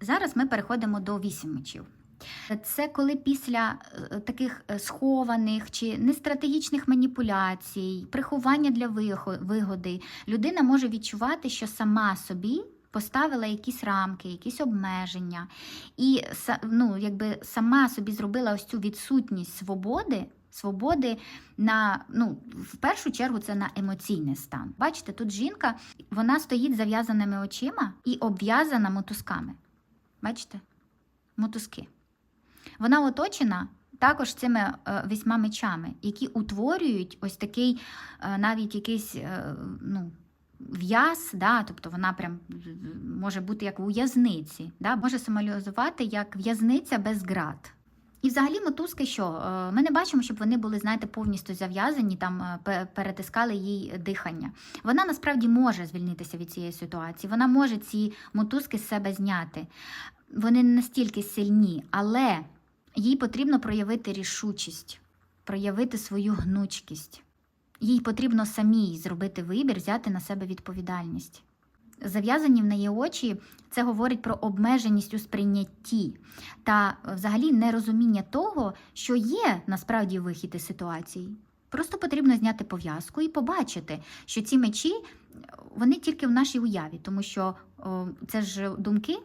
Зараз ми переходимо до вісім мечів. Це коли після е, таких е, схованих чи нестратегічних маніпуляцій, приховання для вигоди, людина може відчувати, що сама собі поставила якісь рамки, якісь обмеження, і ну, якби сама собі зробила ось цю відсутність свободи. Свободи на ну в першу чергу це на емоційний стан. Бачите, тут жінка вона стоїть зав'язаними очима і обв'язана мотузками. Бачите? Мотузки. Вона оточена також цими е, вісьма мечами, які утворюють ось такий е, навіть якийсь е, ну, в'яз, да, тобто вона прям може бути як у в'язниці, да, може символізувати як в'язниця без град. І взагалі мотузки що? Е, Ми не бачимо, щоб вони були, знаєте, повністю зав'язані, там е, перетискали їй дихання. Вона насправді може звільнитися від цієї ситуації. Вона може ці мотузки з себе зняти. Вони не настільки сильні, але їй потрібно проявити рішучість, проявити свою гнучкість. Їй потрібно самій зробити вибір, взяти на себе відповідальність. Зав'язані в неї очі це говорить про обмеженість у сприйнятті та е, взагалі нерозуміння того, що є насправді вихід із ситуації. Просто потрібно зняти пов'язку і побачити, що ці мечі е, вони тільки в нашій уяві, тому що о, це ж думки,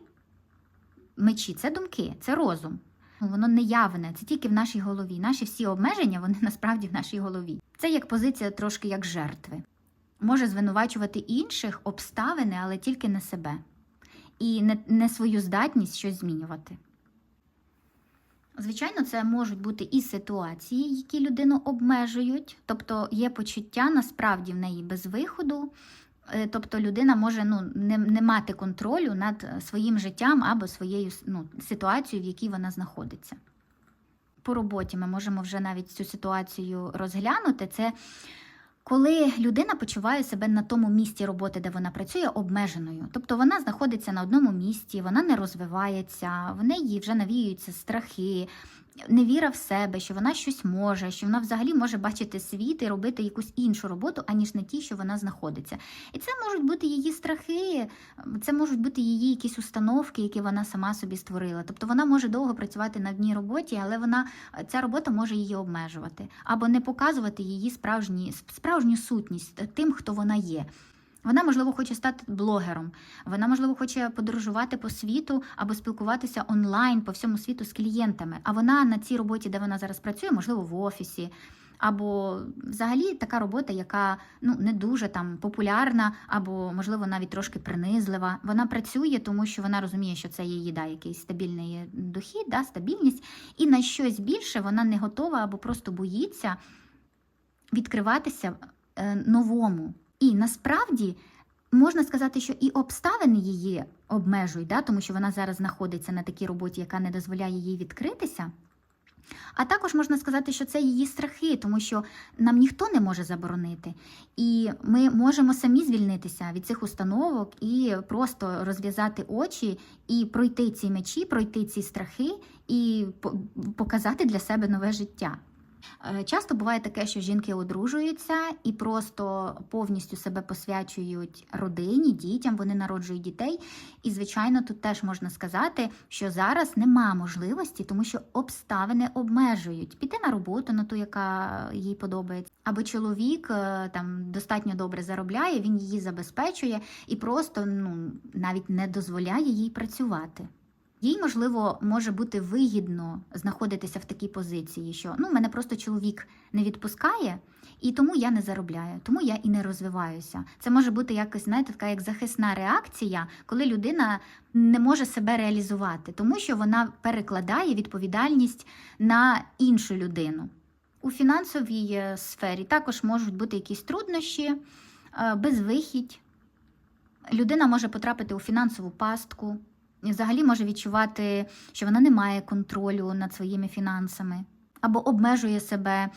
мечі це думки, це розум. Воно не явне, це тільки в нашій голові. Наші всі обмеження вони насправді в нашій голові. Це як позиція трошки як жертви. Може звинувачувати інших обставини, але тільки не себе. І не, не свою здатність щось змінювати. Звичайно, це можуть бути і ситуації, які людину обмежують, тобто є почуття насправді в неї без виходу. Е, Тобто людина може ну, не, не мати контролю над своїм життям або своєю ну, ситуацією, в якій вона знаходиться. По роботі ми можемо вже навіть цю ситуацію розглянути. Це коли людина почуває себе на тому місці роботи, де вона працює, обмеженою. Тобто вона знаходиться на одному місці, вона не розвивається, в неї вже навіюються страхи, невіра в себе, що вона щось може, що вона взагалі може бачити світ і робити якусь іншу роботу, аніж на тій, що вона знаходиться. І це можуть бути її страхи, це можуть бути її якісь установки, які вона сама собі створила. Тобто вона може довго працювати на одній роботі, але вона ця робота може її обмежувати або не показувати її справжні, справжню сутність тим, хто вона є. Вона, можливо, хоче стати блогером. Вона, можливо, хоче подорожувати по світу або спілкуватися онлайн по всьому світу з клієнтами. А вона на цій роботі, де вона зараз працює, можливо, в офісі. Або взагалі така робота, яка ну не дуже там популярна, або можливо навіть трошки принизлива. Вона працює, тому що вона розуміє, що це її да, якийсь стабільний дохід, да, стабільність, і на щось більше вона не готова або просто боїться відкриватися е, новому. І насправді можна сказати, що і обставини її обмежують, да, тому що вона зараз знаходиться на такій роботі, яка не дозволяє їй відкритися. А також можна сказати, що це її страхи, тому що нам ніхто не може заборонити. І ми можемо самі звільнитися від цих установок і просто розв'язати очі і пройти ці мечі, пройти ці страхи і показати для себе нове життя. Е, Часто буває таке, що жінки одружуються і просто повністю себе посвячують родині, дітям, вони народжують дітей. І, звичайно, тут теж можна сказати, що зараз нема можливості, тому що обставини обмежують піти на роботу, на ту, яка їй подобається. Або чоловік е, там достатньо добре заробляє, він її забезпечує і просто ну навіть не дозволяє їй працювати. Їй, можливо, може бути вигідно знаходитися в такій позиції, що ну мене просто чоловік не відпускає, і тому я не заробляю, тому я і не розвиваюся. Це може бути якось, знаєте, така як захисна реакція, коли людина не може себе реалізувати, тому що вона перекладає відповідальність на іншу людину. У фінансовій е, сфері також можуть бути якісь труднощі, е, безвихідь. Людина може потрапити у фінансову пастку, взагалі може відчувати, що вона не має контролю над своїми фінансами, або обмежує себе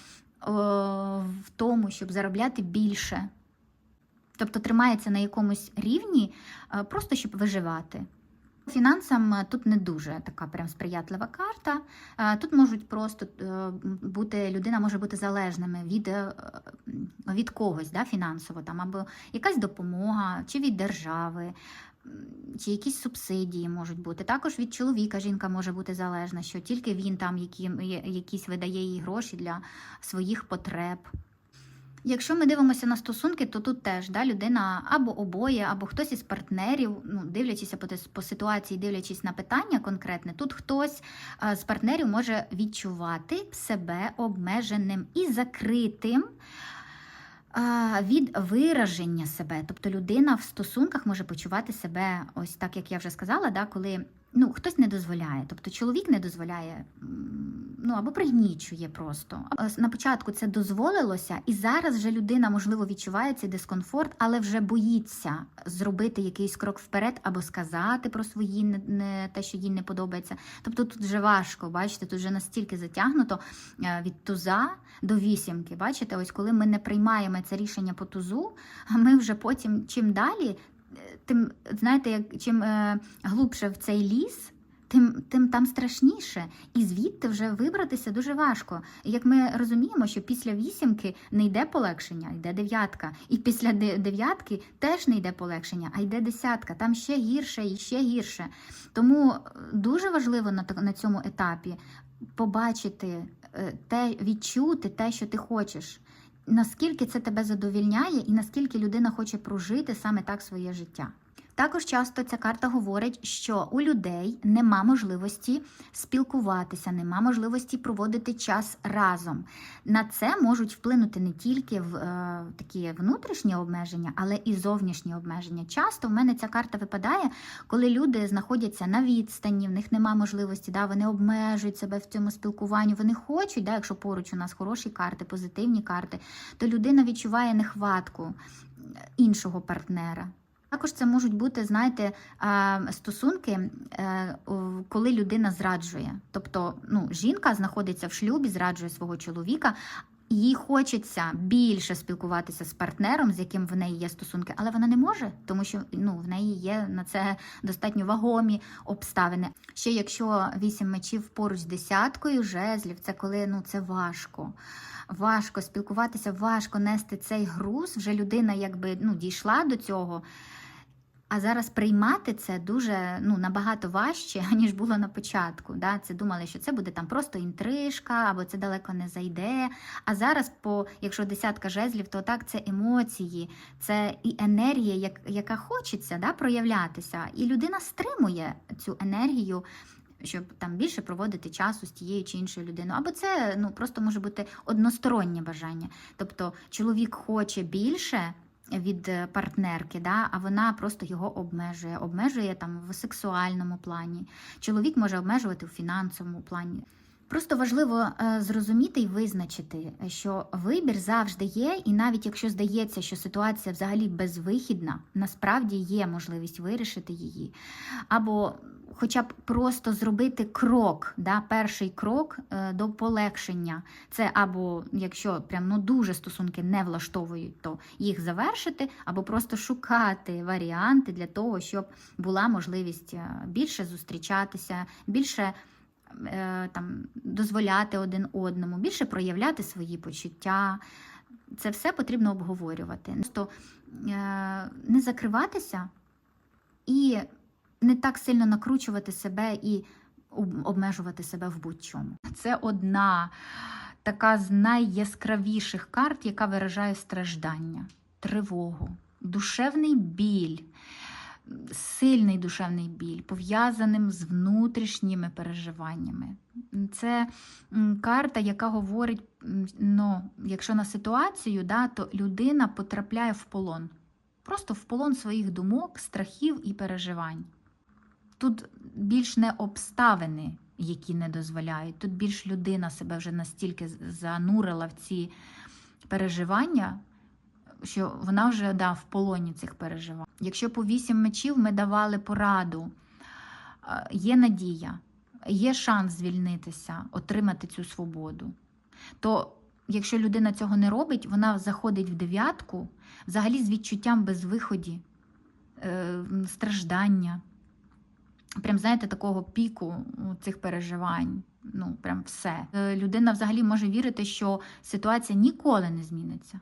в тому, щоб заробляти більше. Тобто тримається на якомусь рівні, е, просто щоб виживати. Фінансам е, тут не дуже така прям сприятлива карта. Е, Тут можуть просто бути людина може бути залежними від, від когось да, фінансово, там або якась допомога чи від держави. Чи якісь субсидії можуть бути. Також від чоловіка жінка може бути залежна, що тільки він там які, якісь видає їй гроші для своїх потреб. Якщо ми дивимося на стосунки, то тут теж да, людина або обоє, або хтось із партнерів, ну, дивлячись по, по ситуації, дивлячись на питання конкретне, тут хтось з партнерів може відчувати себе обмеженим і закритим від вираження себе. Тобто людина в стосунках може почувати себе, ось так як я вже сказала, да, коли ну, хтось не дозволяє. Тобто чоловік не дозволяє, ну або пригнічує просто. На початку це дозволилося, і зараз вже людина, можливо, відчуває цей дискомфорт, але вже боїться зробити якийсь крок вперед або сказати про свої не, не те, що їй не подобається. Тобто тут вже важко, бачите, тут вже настільки затягнуто е, від туза до вісімки. Бачите, ось коли ми не приймаємо це рішення по тузу, ми вже потім чим далі, е, тим знаєте, як чим е, глубше в цей ліс. Тим, тим там страшніше, і звідти вже вибратися дуже важко. Як ми розуміємо, що після вісімки не йде полегшення, йде дев'ятка. І після дев'ятки теж не йде полегшення, а йде десятка. Там ще гірше і ще гірше. Тому е, дуже важливо на, на цьому етапі побачити е, те, відчути те, що ти хочеш. Наскільки це тебе задовільняє, і наскільки людина хоче прожити саме так своє життя. Також часто ця карта говорить, що у людей нема можливості спілкуватися, нема можливості проводити час разом. На це можуть вплинути не тільки в е, такі внутрішні обмеження, але і зовнішні обмеження. Часто в мене ця карта випадає, коли люди знаходяться на відстані, в них нема можливості, да, вони обмежують себе в цьому спілкуванні. Вони хочуть, да, якщо поруч у нас хороші карти, позитивні карти, то людина відчуває нехватку іншого партнера. Також це можуть бути, знаєте, стосунки, е, коли людина зраджує. Тобто, ну, жінка знаходиться в шлюбі, зраджує свого чоловіка. Їй хочеться більше спілкуватися з партнером, з яким в неї є стосунки, але вона не може, тому що ну, в неї є на це достатньо вагомі обставини. Ще якщо вісім мечів поруч з десяткою жезлів, це коли ну, це важко. Важко спілкуватися, важко нести цей груз. Вже людина якби ну, дійшла до цього. А зараз приймати це дуже ну набагато важче, ніж було на початку. Да? Це думали, що це буде там просто інтрижка, або це далеко не зайде. А зараз, по якщо десятка жезлів, то так це емоції, це і енергія, як, яка хочеться да, проявлятися. І людина стримує цю енергію. Щоб там більше проводити часу з тією чи іншою людиною, або це ну просто може бути одностороннє бажання. Тобто чоловік хоче більше, від е, партнерки, да, а вона просто його обмежує, обмежує там в сексуальному плані. Чоловік може обмежувати у фінансовому плані. Просто важливо е, зрозуміти і визначити, що вибір завжди є, і навіть якщо здається, що ситуація взагалі безвихідна, насправді є можливість вирішити її. Або хоча б просто зробити крок, да, перший крок е, до полегшення. Це або якщо прям ну дуже стосунки не влаштовують, то їх завершити, або просто шукати варіанти для того, щоб була можливість е, більше зустрічатися, більше там дозволяти один одному, більше проявляти свої почуття. Це все потрібно обговорювати. Просто е, не закриватися і не так сильно накручувати себе і обмежувати себе в будь-чому. Це одна така з найяскравіших карт, яка виражає страждання, тривогу, душевний біль, сильний душевний біль, пов'язаним з внутрішніми переживаннями. Це карта, яка говорить, ну, якщо на ситуацію, да, то людина потрапляє в полон. Просто в полон своїх думок, страхів і переживань. Тут більш не обставини, які не дозволяють. Тут більш людина себе вже настільки занурила в ці переживання, що вона вже да, в полоні цих переживань. Якщо по вісім мечів ми давали пораду, е, є надія, є шанс звільнитися, отримати цю свободу, то якщо людина цього не робить, вона заходить в дев'ятку, взагалі з відчуттям безвиході, е, страждання. Прям, знаєте, такого піку цих переживань. Ну, прям все. Е, Людина взагалі може вірити, що ситуація ніколи не зміниться.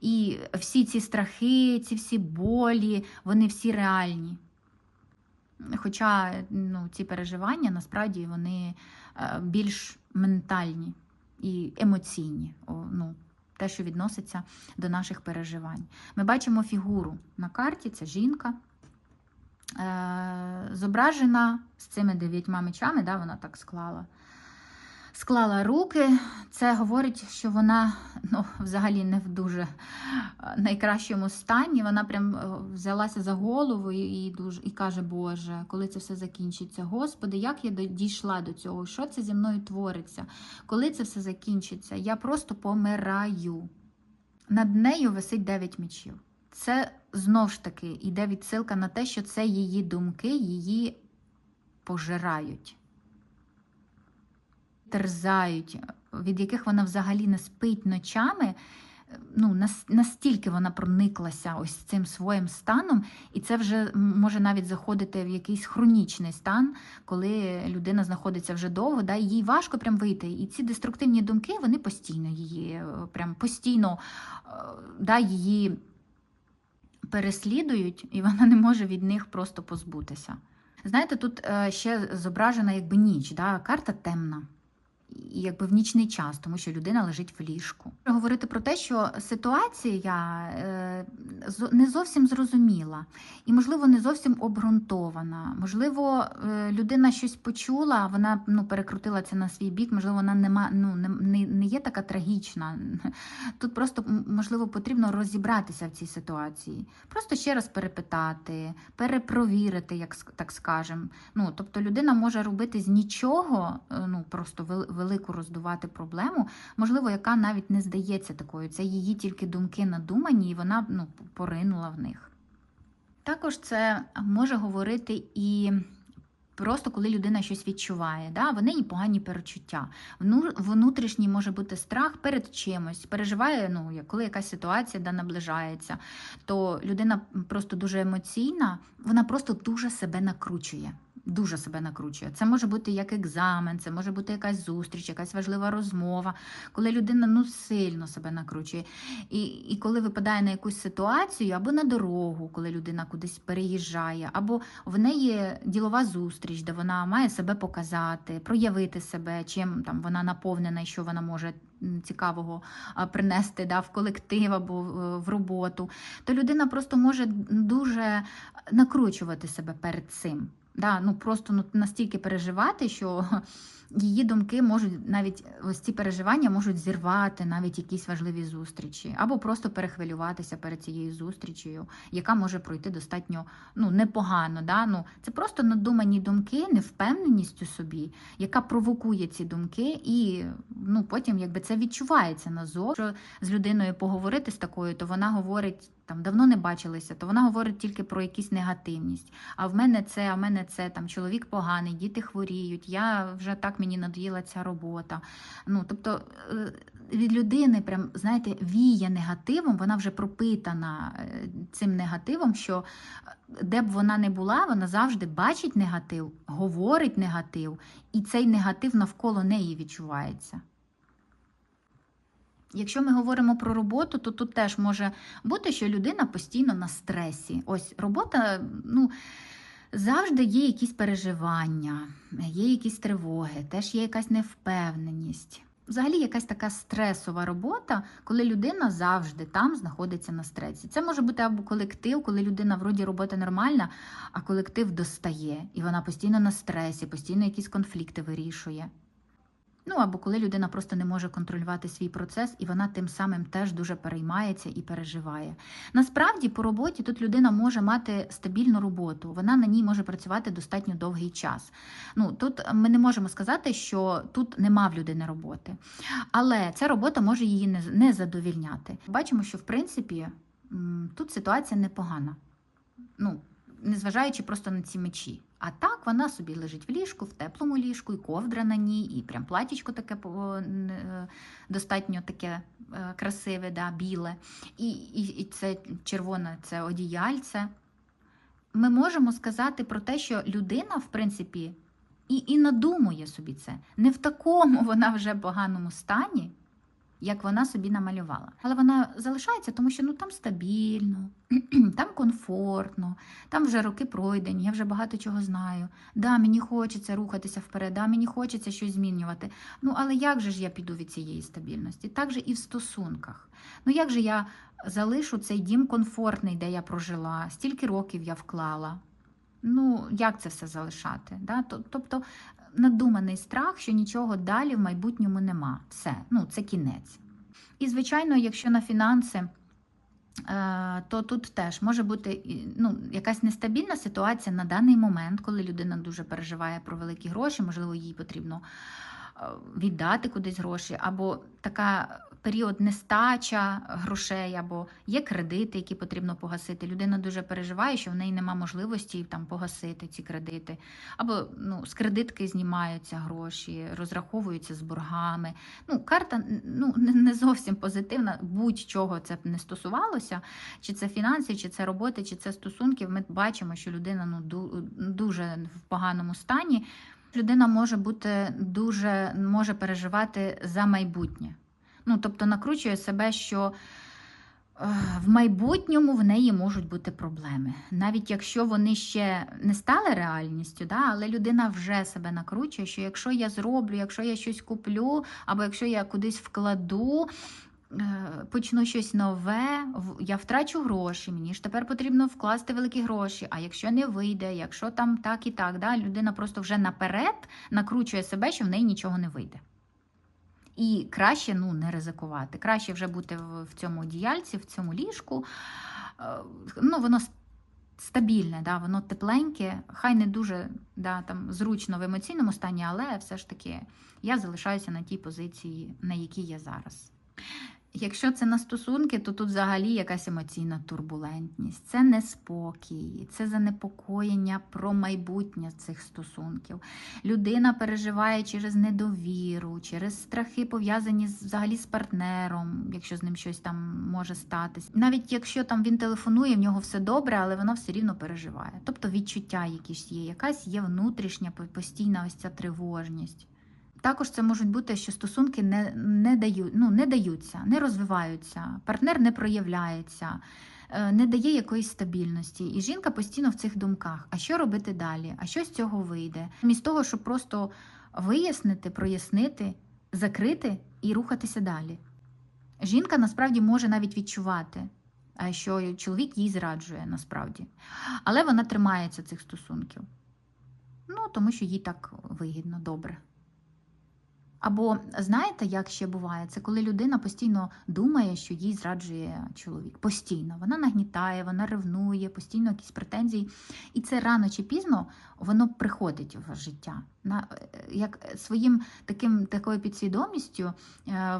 І всі ці страхи, ці всі болі, вони всі реальні. Хоча ну, ці переживання насправді вони е, більш ментальні і емоційні. Ну, те, що відноситься до наших переживань. Ми бачимо фігуру на карті, це жінка. Е, зображена з цими дев'ятьма мечами, да, вона так склала. Склала руки, це говорить, що вона ну, взагалі не в дуже е, найкращому стані. Вона прям е, взялася за голову і, дуже, і каже, Боже, коли це все закінчиться? Господи, як я дійшла до цього? Що це зі мною твориться? Коли це все закінчиться? Я просто помираю. Над нею висить дев'ять мечів. Це знов ж таки йде відсилка на те, що це її думки, її пожирають, терзають, від яких вона взагалі не спить ночами. Ну, настільки вона прониклася ось цим своїм станом, і це вже може навіть заходити в якийсь хронічний стан, коли людина знаходиться вже довго, да, і їй важко прям вийти. І ці деструктивні думки вони постійно її, е, прям постійно е, да, її переслідують, і вона не може від них просто позбутися. Знаєте, тут е, ще зображена якби ніч, да? карта темна. Якби в нічний час, тому що людина лежить в ліжку. Говорити про те, що ситуація е, не зовсім зрозуміла і, можливо, не зовсім обґрунтована. Можливо, е, людина щось почула, вона ну, перекрутила це на свій бік, можливо, вона нема, ну, не, не, є така трагічна. Тут просто можливо потрібно розібратися в цій ситуації, просто ще раз перепитати, перепровірити, як так скажемо. Ну, тобто людина може робити з нічого, е, ну просто велику роздувати проблему, можливо, яка навіть не здається такою. Це її тільки думки надумані, і вона ну, поринула в них. Також це може говорити і. Просто коли людина щось відчуває, да? в неї погані перечуття. Внутрішній може бути страх перед чимось, переживає, ну, коли якась ситуація да, наближається, то людина просто дуже емоційна, вона просто дуже себе накручує. Дуже себе накручує. Це може бути як екзамен, це може бути якась зустріч, якась важлива розмова, коли людина ну сильно себе накручує. І, і коли випадає на якусь ситуацію або на дорогу, коли людина кудись переїжджає, або в неї ділова зустріч, де вона має себе показати, проявити себе, чим там вона наповнена і що вона може цікавого принести да, в колектив або в- роботу, то людина просто може дуже накручувати себе перед цим. Да, ну просто ну, настільки переживати, що її думки можуть навіть ось ці переживання можуть зірвати навіть якісь важливі зустрічі, або просто перехвилюватися перед цією зустрічею, яка може пройти достатньо ну, непогано. Да? Ну, це просто надумані думки, невпевненість у собі, яка провокує ці думки, і ну, потім якби це відчувається назов. Що з людиною поговорити з такою, то вона говорить. Там давно не бачилися, то вона говорить тільки про якусь негативність. А в мене це, а в мене це там чоловік поганий, діти хворіють. Я вже так мені надоїла ця робота. Ну тобто е, від людини, прям знаєте, віє негативом, вона вже пропитана е, цим негативом, що е, де б вона не була, вона завжди бачить негатив, говорить негатив, і цей негатив навколо неї відчувається. Якщо ми говоримо про роботу, то тут теж може бути, що людина постійно на стресі. Ось робота, ну. Завжди є якісь переживання, є якісь тривоги, теж є якась невпевненість. Взагалі, якась така стресова робота, коли людина завжди там знаходиться на стресі. Це може бути або колектив, коли людина вроді робота нормальна, а колектив достає, і вона постійно на стресі, постійно якісь конфлікти вирішує. Ну або коли людина просто не може контролювати свій процес, і вона тим самим теж дуже переймається і переживає. Насправді, по роботі тут людина може мати стабільну роботу, вона на ній може працювати достатньо довгий час. Ну тут ми не можемо сказати, що тут нема в людини роботи, але ця робота може її не, задовільняти. Бачимо, що в принципі тут ситуація непогана. Ну, незважаючи просто на ці мечі. А так вона собі лежить в ліжку, в теплому ліжку, і ковдра на ній, і прям платічко таке е, достатньо таке е, красиве, да, біле. І, і, і це червоне це одіяльце. Ми можемо сказати про те, що людина, в принципі, і, і надумує собі це. Не в такому вона вже поганому стані, як вона собі намалювала. Але вона залишається, тому що ну там стабільно, там комфортно, там вже роки пройдені, я вже багато чого знаю. Да, мені хочеться рухатися вперед, да, мені хочеться щось змінювати. Ну але як же ж я піду від цієї стабільності? Так же і в стосунках. Ну як же я залишу цей дім комфортний, де я прожила, стільки років я вклала. Ну, як це все залишати? Да? Тобто надуманий страх, що нічого далі в майбутньому нема. Все, ну це кінець. І, звичайно, якщо на фінанси, е, то тут теж може бути ну, якась нестабільна ситуація на даний момент, коли людина дуже переживає про великі гроші, можливо, їй потрібно е, віддати кудись гроші, або така період нестача грошей, або є кредити, які потрібно погасити. Людина дуже переживає, що в неї нема можливості там погасити ці кредити, або ну, з кредитки знімаються гроші, розраховуються з боргами. Ну, карта ну, не- зовсім позитивна, будь-чого це б не стосувалося, чи це фінансів, чи це роботи, чи це стосунків. Ми бачимо, що людина ну, дуже в поганому стані. Людина може бути дуже може переживати за майбутнє. Ну, тобто накручує себе, що е, в майбутньому в неї можуть бути проблеми. Навіть якщо вони ще не стали реальністю, да, але людина вже себе накручує, що якщо я зроблю, якщо я щось куплю, або якщо я кудись вкладу. е, Почну щось нове, я втрачу гроші. Мені ж тепер потрібно вкласти великі гроші. А якщо не вийде, якщо там так і так, да, людина просто вже наперед накручує себе, що в неї нічого не вийде. І краще ну, не ризикувати. Краще вже бути в, цьому діяльці, в цьому ліжку. Е, Ну, воно стабільне, да, воно тепленьке, хай не дуже да, там, зручно в емоційному стані, але все ж таки я залишаюся на тій позиції, на якій я зараз. Якщо це на стосунки, то тут взагалі якась емоційна турбулентність, це неспокій, це занепокоєння про майбутнє цих стосунків. Людина переживає через недовіру, через страхи, пов'язані взагалі з партнером, якщо з ним щось там може статись. Навіть якщо там він телефонує, в нього все добре, але вона все рівно переживає. Тобто відчуття якісь є, якась є внутрішня постійна ось ця тривожність. Також це можуть бути, що стосунки не, не, дають, ну, не даються, не розвиваються, партнер не проявляється, е, не дає якоїсь стабільності. І жінка постійно в цих думках: а що робити далі? А що з цього вийде? Замість того, щоб просто вияснити, прояснити, закрити і рухатися далі. Жінка насправді може навіть відчувати, е, що чоловік їй зраджує насправді, але вона тримається цих стосунків. Ну, тому що їй так вигідно, добре. Або знаєте, як ще буває? Це коли людина постійно думає, що їй зраджує чоловік. Постійно вона нагнітає, вона ревнує, постійно якісь претензії. І це рано чи пізно воно приходить в життя. На, е, як своїм таким такою підсвідомістю е,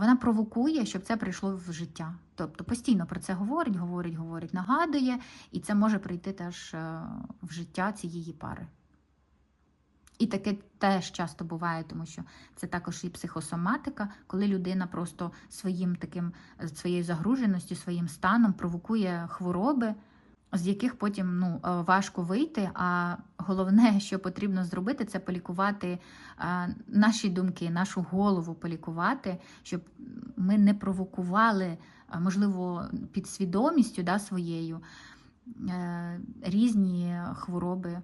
вона провокує, щоб це прийшло в життя. Тобто постійно про це говорить, говорить, говорить, нагадує, і це може прийти теж е, в життя цієї пари. І таке теж часто буває, тому що це також і психосоматика, коли людина просто своїм таким своєю загруженістю, своїм станом провокує хвороби, з яких потім ну, е, важко вийти. А головне, що потрібно зробити, це полікувати е, наші думки, нашу голову полікувати, щоб ми не провокували, е, можливо, підсвідомістю да, своєю різні хвороби.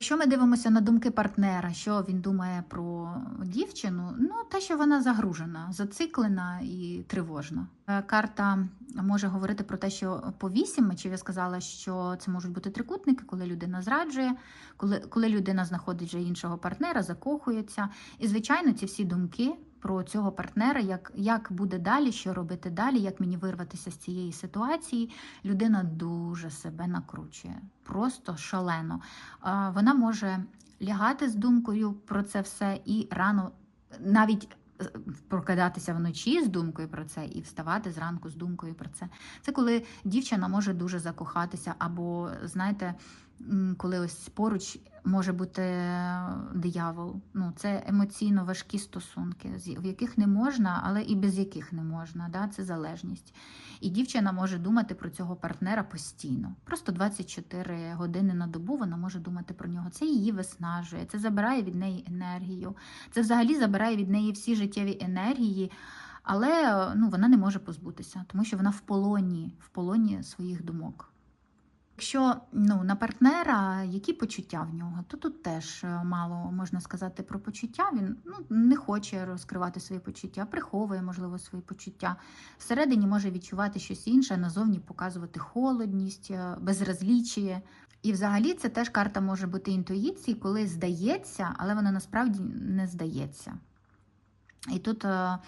Якщо ми дивимося на думки партнера, що він думає про дівчину, ну те, що вона загружена, зациклена і тривожна. Е, Карта може говорити про те, що по вісім мечів я сказала, що це можуть бути трикутники, коли людина зраджує, коли, коли людина знаходить вже іншого партнера, закохується. І, звичайно, ці всі думки про цього партнера, як, як буде далі, що робити далі, як мені вирватися з цієї ситуації, людина дуже себе накручує, просто шалено. Вона може лягати з думкою про це все і рано навіть е, прокидатися вночі з думкою про це і вставати зранку з думкою про це. Це коли дівчина може дуже закохатися, або, знаєте, коли ось поруч може бути е, диявол. Ну, це емоційно важкі стосунки, в яких не можна, але і без яких не можна. Да? Це залежність. І дівчина може думати про цього партнера постійно. Просто 24 години на добу вона може думати про нього. Це її виснажує, це забирає від неї енергію. Це взагалі забирає від неї всі життєві енергії. але е, ну, вона не може позбутися, тому що вона в полоні, в полоні своїх думок. Якщо ну, на партнера які почуття в нього, то тут теж е, мало можна сказати про почуття. Він ну, не хоче розкривати свої почуття, приховує, можливо, свої почуття. Всередині може відчувати щось інше, назовні показувати холодність, е, безразлічіє. І взагалі це теж карта може бути інтуїції, коли здається, але вона насправді не здається. І тут е,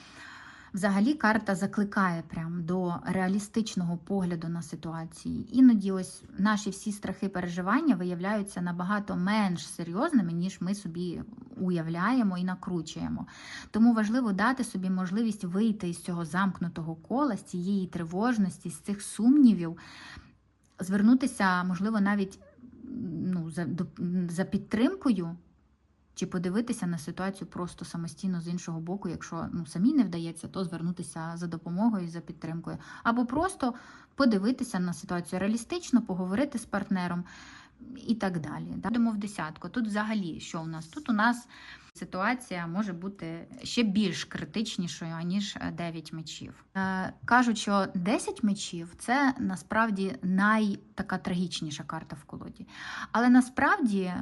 взагалі карта закликає прям до реалістичного погляду на ситуації. Іноді ось наші всі страхи переживання виявляються набагато менш серйозними, ніж ми собі уявляємо і накручуємо. Тому важливо дати собі можливість вийти із цього замкнутого кола, з цієї тривожності, з цих сумнівів, звернутися, можливо, навіть ну, за, до- за підтримкою. Чи подивитися на ситуацію просто самостійно з іншого боку, якщо ну, самі не вдається, то звернутися за допомогою за підтримкою. Або просто подивитися на ситуацію реалістично, поговорити з партнером і так далі. Да? Йдемо в десятку. Тут взагалі що у нас? Тут у нас ситуація може бути ще більш критичнішою, аніж 9 мечів. Е, кажуть, що 10 мечів це насправді найтака трагічніша карта в колоді. Але насправді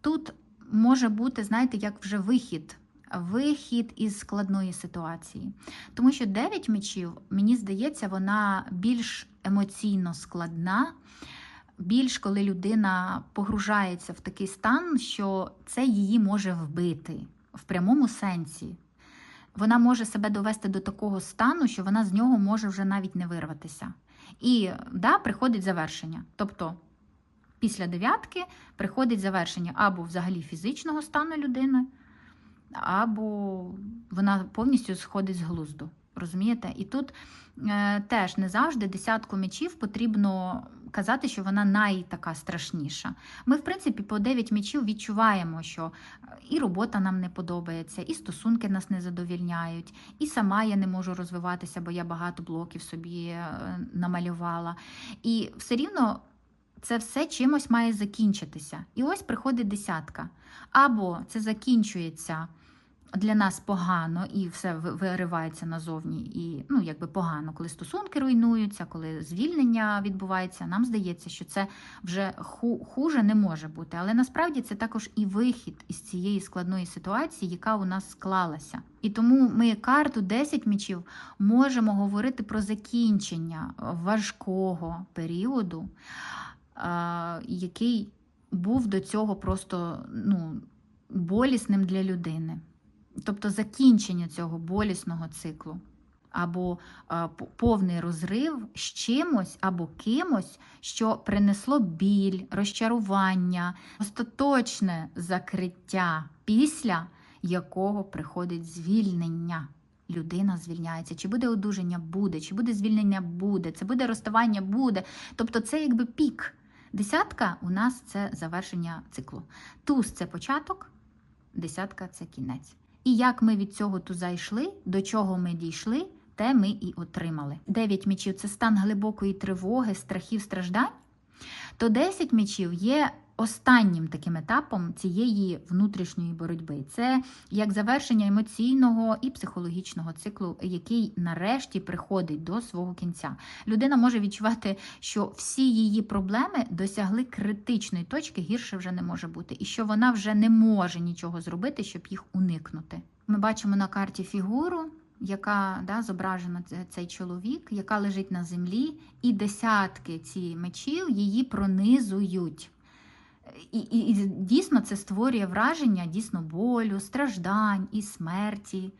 тут може бути, знаєте, як вже вихід. Вихід із складної ситуації. Тому що 9 мечів, мені здається, вона більш емоційно складна, більш коли людина погружається в такий стан, що це її може вбити в прямому сенсі. Вона може себе довести до такого стану, що вона з нього може вже навіть не вирватися. І да, приходить завершення. Тобто після дев'ятки приходить завершення або взагалі фізичного стану людини, або вона повністю сходить з глузду. Розумієте? І тут е, теж не завжди десятку мечів потрібно казати, що вона найтака страшніша. Ми, в принципі, по 9 мечів відчуваємо, що е, і робота нам не подобається, і стосунки нас не задовільняють, і сама я не можу розвиватися, бо я багато блоків собі е, намалювала. І все рівно це все чимось має закінчитися. І ось приходить десятка. Або це закінчується для нас погано і все виривається назовні, і ну, якби погано, коли стосунки руйнуються, коли звільнення відбувається. Нам здається, що це вже ху- хуже не може бути. Але насправді це також і вихід із цієї складної ситуації, яка у нас склалася. І тому ми карту 10 мічів можемо говорити про закінчення важкого періоду, який був до цього просто ну, болісним для людини. Тобто закінчення цього болісного циклу, або повний розрив з чимось або кимось, що принесло біль, розчарування, остаточне закриття, після якого приходить звільнення. Людина звільняється. Чи буде одужання? Буде, чи буде звільнення? Буде, це буде розставання? Буде. Тобто це якби пік. Десятка у нас це завершення циклу. Туз це початок, десятка це кінець. І як ми від цього туза йшли, до чого ми дійшли, те ми і отримали. Дев'ять мічів це стан глибокої тривоги, страхів, страждань. То 10 мічів є останнім таким етапом цієї внутрішньої боротьби. Це як завершення емоційного і психологічного циклу, який нарешті приходить до свого кінця. Людина може відчувати, що всі її проблеми досягли критичної точки, гірше вже не може бути, і що вона вже не може нічого зробити, щоб їх уникнути. Ми бачимо на карті фігуру. Яка да, зображена цей чоловік, яка лежить на землі, і десятки ці мечів її пронизують. І, і, і дійсно це створює враження дійсно болю, страждань і смерті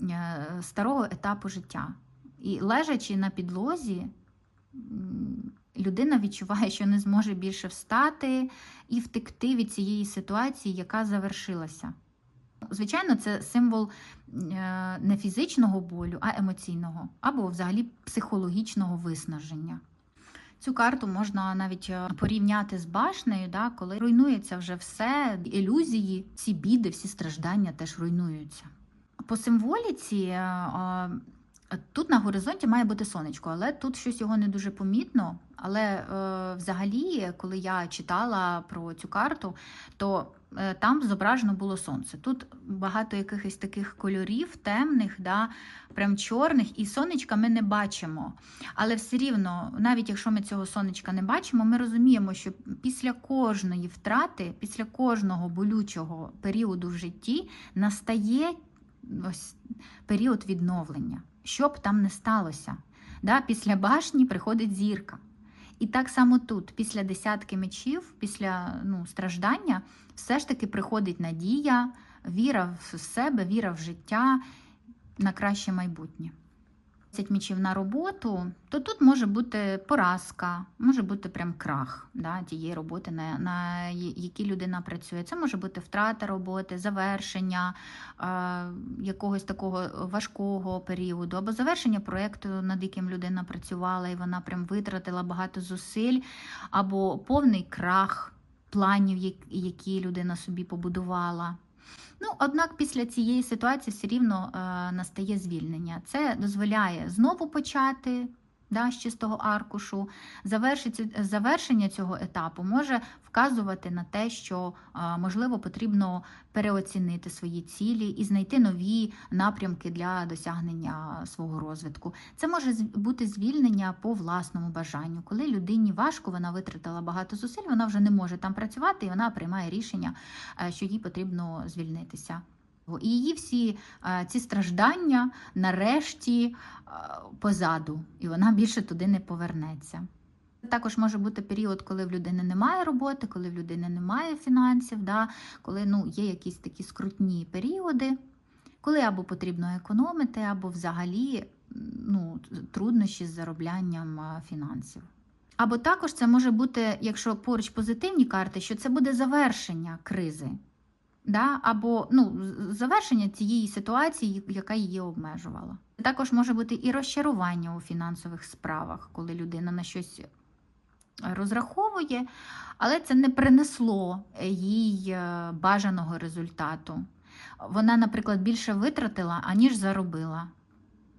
е, старого етапу життя. І лежачи на підлозі, людина відчуває, що не зможе більше встати і втекти від цієї ситуації, яка завершилася. Звичайно, це символ е, не фізичного болю, а емоційного, або взагалі психологічного виснаження. Цю карту можна навіть е, порівняти з башнею, да, коли руйнується вже все, ілюзії, всі біди, всі страждання теж руйнуються. По символіці е, е, тут на горизонті має бути сонечко, але тут щось його не дуже помітно. Але взагалі, коли я читала про цю карту, то там зображено було сонце. Тут багато якихось таких кольорів, темних, да, прям чорних, і сонечка ми не бачимо. Але все рівно, навіть якщо ми цього сонечка не бачимо, ми розуміємо, що після кожної втрати, після кожного болючого періоду в житті настає ось період відновлення, що б там не сталося. Да, після башні приходить зірка. І так само тут, після десятки мечів, після ну, страждання, все ж таки приходить надія, віра в себе, віра в життя на краще майбутнє. 10 мечів на роботу, то тут може бути поразка, може бути прям крах да, тієї роботи, на, на якій людина працює. Це може бути втрата роботи, завершення е, якогось такого важкого періоду, або завершення проєкту, над яким людина працювала, і вона прям витратила багато зусиль, або повний крах планів, які людина собі побудувала. Ну, однак після цієї ситуації все рівно е, настає звільнення. Це дозволяє знову почати да, з чистого аркушу. Завершення цього етапу може вказувати на те, що можливо потрібно переоцінити свої цілі і знайти нові напрямки для досягнення свого розвитку. Це може бути звільнення по власному бажанню. Коли людині важко, вона витратила багато зусиль, вона вже не може там працювати, і вона приймає рішення, е, що їй потрібно звільнитися. І її всі е, ці страждання нарешті е, позаду, і вона більше туди не повернеться. Також може бути період, коли в людини немає роботи, коли в людини немає фінансів, да, коли ну, є якісь такі скрутні періоди, коли або потрібно економити, або взагалі ну, труднощі з зароблянням фінансів. Або також це може бути, якщо поруч позитивні карти, що це буде завершення кризи. Да? Або ну, завершення цієї ситуації, яка її обмежувала. Також може бути і розчарування у фінансових справах, коли людина на щось розраховує, але це не принесло їй е, бажаного результату. Вона, наприклад, більше витратила, аніж заробила.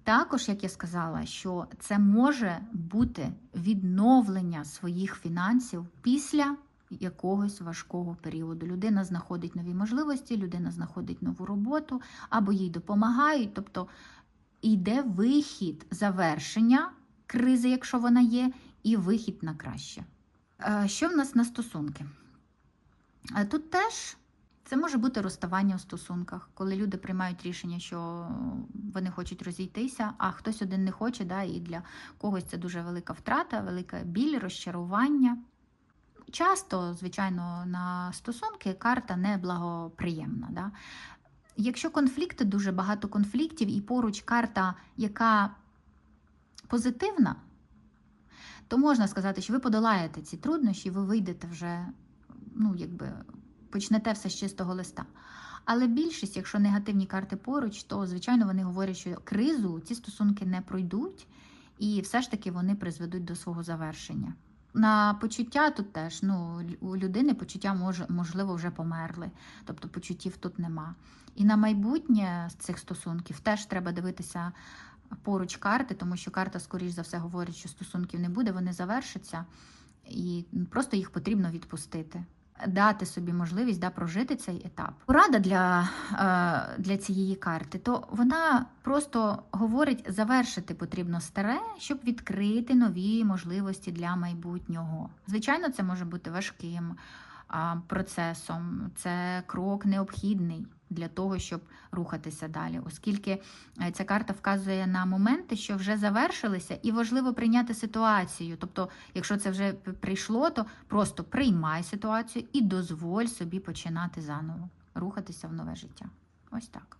Також, як я сказала, що це може бути відновлення своїх фінансів після якогось важкого періоду. Людина знаходить нові можливості, людина знаходить нову роботу або їй допомагають. Тобто йде вихід завершення кризи, якщо вона є, і вихід на краще. Е, Що в нас на стосунки? Е, Тут теж це може бути розставання у стосунках, коли люди приймають рішення, що вони хочуть розійтися, а хтось один не хоче, да, і для когось це дуже велика втрата, велика біль, розчарування. Часто, звичайно, на стосунки карта неблагоприємна. Да? Якщо конфлікти, дуже багато конфліктів, і поруч карта, яка позитивна, то можна сказати, що ви подолаєте ці труднощі, ви вийдете вже, ну, якби почнете все з чистого листа. Але більшість, якщо негативні карти поруч, то звичайно вони говорять, що кризу ці стосунки не пройдуть, і все ж таки вони призведуть до свого завершення. На почуття тут теж ну, у людини почуття може, можливо вже померли, тобто почуттів тут нема. І на майбутнє з цих стосунків теж треба дивитися поруч карти, тому що карта, скоріш за все, говорить, що стосунків не буде, вони завершаться, і просто їх потрібно відпустити. Дати собі можливість да, прожити цей етап. Порада для, е, для цієї карти, то вона просто говорить, завершити потрібно старе, щоб відкрити нові можливості для майбутнього. Звичайно, це може бути важким процесом, це крок необхідний для того, щоб рухатися далі, оскільки е, ця карта вказує на моменти, що вже завершилися, і важливо прийняти ситуацію. Тобто, якщо це вже прийшло, то просто приймай ситуацію і дозволь собі починати заново, рухатися в нове життя. Ось так.